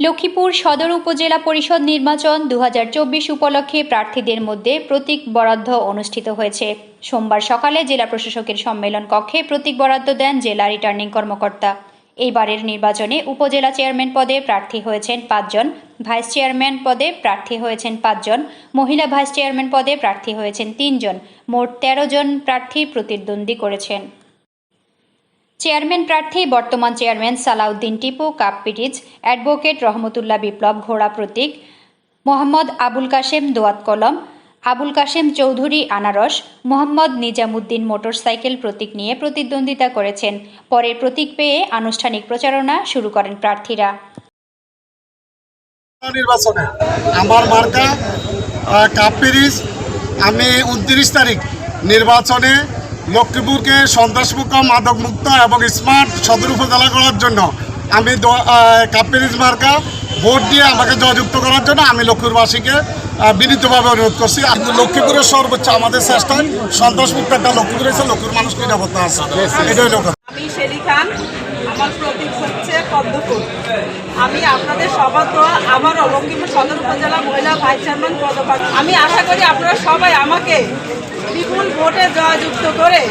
লক্ষ্মীপুর সদর উপজেলা পরিষদ নির্বাচন দু হাজার চব্বিশ উপলক্ষে প্রার্থীদের মধ্যে প্রতীক বরাদ্দ অনুষ্ঠিত হয়েছে। সোমবার সকালে জেলা প্রশাসকের সম্মেলন কক্ষে প্রতীক বরাদ্দ দেন জেলা রিটার্নিং কর্মকর্তা। এইবারের নির্বাচনে উপজেলা চেয়ারম্যান পদে প্রার্থী হয়েছেন পাঁচজন, ভাইস চেয়ারম্যান পদে প্রার্থী হয়েছেন পাঁচজন, মহিলা ভাইস চেয়ারম্যান পদে প্রার্থী হয়েছেন তিনজন। মোট তেরো জন প্রার্থী প্রতিদ্বন্দ্বী করেছেন। চেয়ারম্যান প্রার্থী, বর্তমান চেয়ারম্যান সালাউদ্দিন টিপু, কাপপিটিজ অ্যাডভোকেট রহমতুল্লাহ বিপ্লব ঘোড়া প্রতীক, মোহাম্মদ আবুল কাশেম দোয়াত কলম, আবুল কাশেম চৌধুরী আনারস, মোহাম্মদ নিজামুদ্দিন মোটরসাইকেল প্রতীক নিয়ে প্রতিদ্বন্দ্বিতা করেছেন। পরে প্রতীক পেয়ে আনুষ্ঠানিক প্রচারণা শুরু করেন প্রার্থীরা। নির্বাচনে আমার মার্কা কাপ আমি উনত্রিশ তারিখ নির্বাচনে লক্ষ্মীপুরকে সন্ত্রাসমুক্ত মাদকমুক্ত এবং স্মার্ট সদর উপজেলা করার জন্য আমি দ- আহ, কাপ পিরিজ মার্কা ভোট দিয়ে আমাকে জয়যুক্ত করার জন্য আমি লক্ষ্মীপুরবাসীকে বিনীতভাবে অনুরোধ করছি। কিন্তু লক্ষ্মীপুরের সর্বোচ্চ আমাদের চেষ্টায় সন্ত্রাসমুক্ত একটা লক্ষ্মীপুর এসে লক্ষ্মীপুর মানুষ নিরাপত্তা আছে। এটাই লোক আমি শেলি খান আমার প্রতীক হচ্ছে পদ্মফুল। আমি আপনাদের সবার দোয়া আবারও লক্ষ্মীপুর সদর উপজেলা মহিলা ভাইস চেয়ারম্যান পদপ্রার্থী। আমি আশা করি আপনারা সবাই আমাকে বিপুল ভোটে জয়যুক্ত করে